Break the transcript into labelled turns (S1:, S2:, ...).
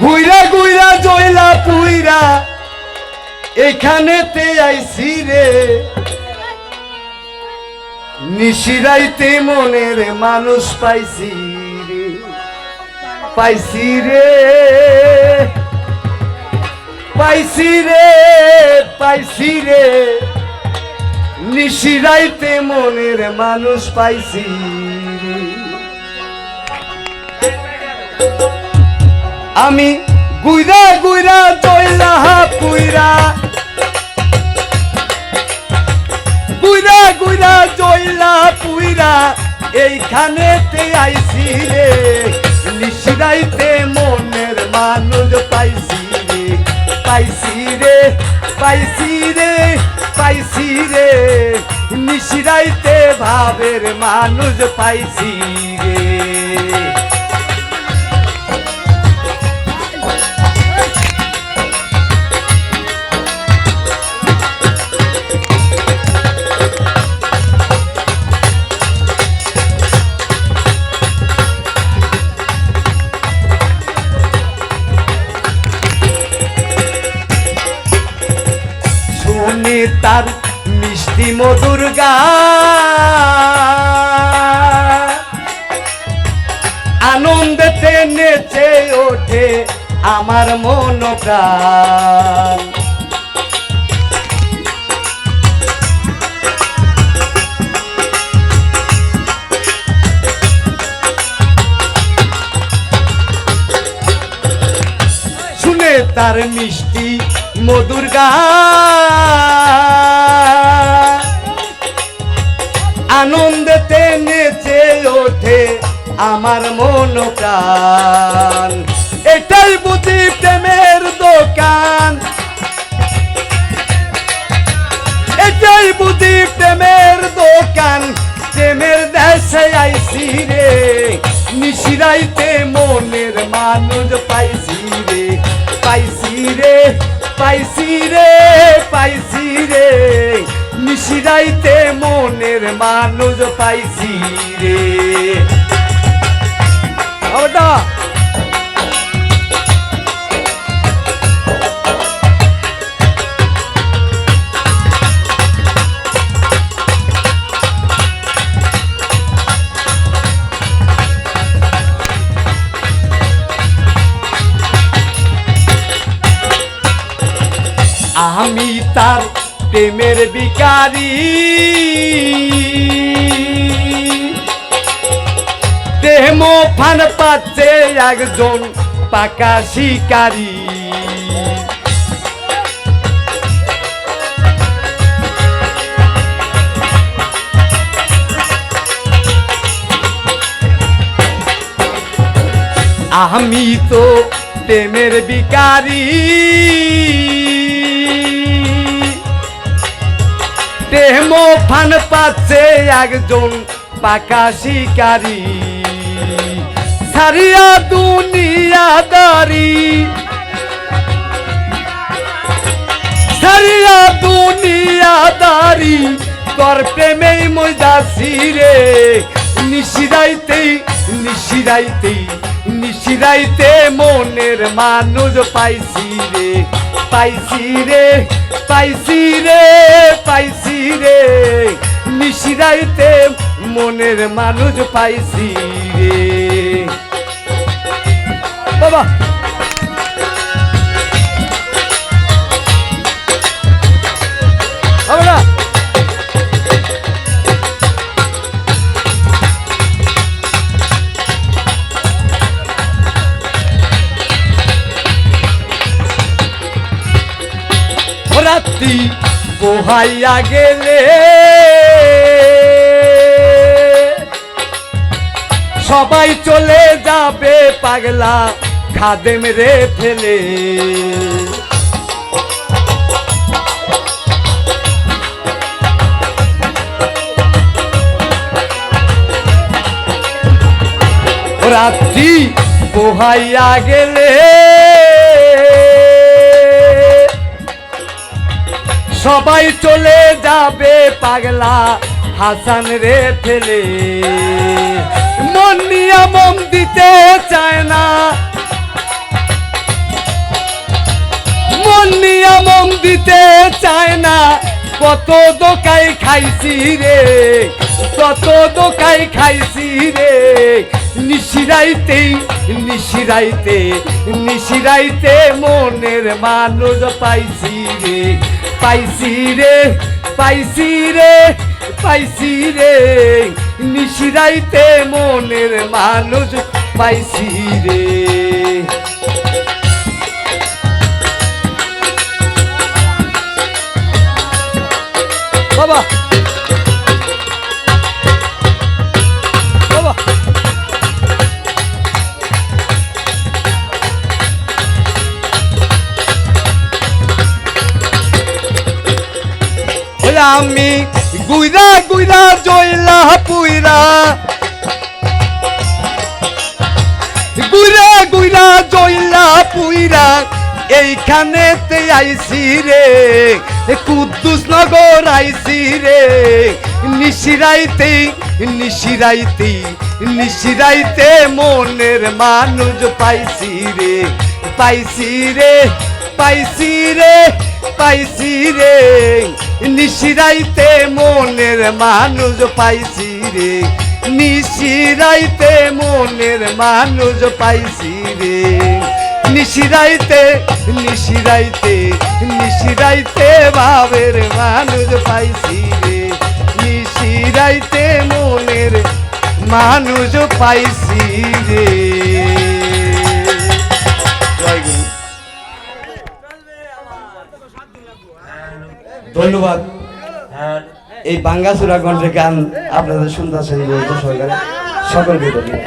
S1: গুইরা গুইরা জয়লা পুইরা, এখানেতে আইসি রে। নিশিরাইতে মনের মানুষ পাইছি রে। পাইছি রে। পাইছি রে পাইছি রে। নিশিরাইতে মনের মানুষ পাইছি আমি গুইরা গুইরা জয়লা পুইরা। গুইরা গুইরা জয়লা পুইরা। এইখানেতে আইসি রে, নিশিরাইতে মনের মানুষ পাইছি রে। পাইছি রে পাইছি রে পাইছি রে। নিশিরাইতে ভাবের মানুষ পাইছি রে। শুনি তার মিষ্টি মধুর গান আনন্দেতে নেচে ওঠে আমার মন শুনে তার মিষ্টি মধুর গান আমার মন প্রাণ। এটাই বুঝি প্রেমের দোকান। এটাই বুঝি প্রেমের দোকান। প্রেমের দেশে আইসি রে, নিশিরাইতে মনের মানুষ পাইছি রে। পাইছি রে পাইছি রে পাইছি রে। নিশিরাইতে মনের মানুষ পাইছি রে। ওটা আমি তার প্রেমের বিকারি দেহ ফান পাচ্ছে একজন পাকা শিকারী। আমি তো প্রেমের বিকারি প্রেম ফান পাচ্ছে একজন পাকা শিকারী। সারিয়া দুনিয়াদারি। সারিয়া দুনিয়াদারি, তোর প্রেমেই মজাসি রে। নিশিরাইতেই নিশিরাইতেই, নিশিরাইতে মনের মানুষ পাইছি রে। পাইছি রে পাইছি রে পাইছি রে। নিশিরাইতে মনের মানুষ পাইছি রে। বাবা। রাত্রি পোহাইয়া গেলে সবাই চলে যাবে পাগলা খাদেম রে ফেলে। রাত্রি পোহাইয়া গেলে। সবাই চলে যাবে পাগলা হাসান রে ফেলে। মন নিয়া মন দিতে মন নিয়া মন দিতে চায় না। কত দোকাই খাইছি রে, কত দোকাই খাইছি রে। নিশিরাইতে নিশিরাইতে নিশিরাইতে মনের মানুষ পাইছি রে পাইছি রে পাইছি রে পাইছি রে। নিশিরাইতে মনের মানুষ পাইছি রে। গুইরা গুইরা, জয়লা পুইরা। গুইরা গুইরা, জয়লা পুইরা, এইখানেতে আইসি রে। কুদ্দুস নগর আইসি রে। নিশিরাইতে নিশিরাইতে নিশিরাইতে মনের মানুষ পাইছি রে পাইছি রে। পাইছি রে পাইছি রে। নিশিরাইতে মনের মানুষ পাইছি রে। নিশিরাইতে মনের মানুষ পাইছি রে। নিশিরাইতে নিশিরাইতে নিশিরাইতে ভাবের মানুষ পাইছি রে। নিশিরাইতে মনের মানুষ পাইছি রে। ধন্যবাদ। এই বাঙ্গাসুরা কণ্ঠে গান আপনাদের শুনতেছেন বলতে সরকারে। সকলকে ধন্যবাদ।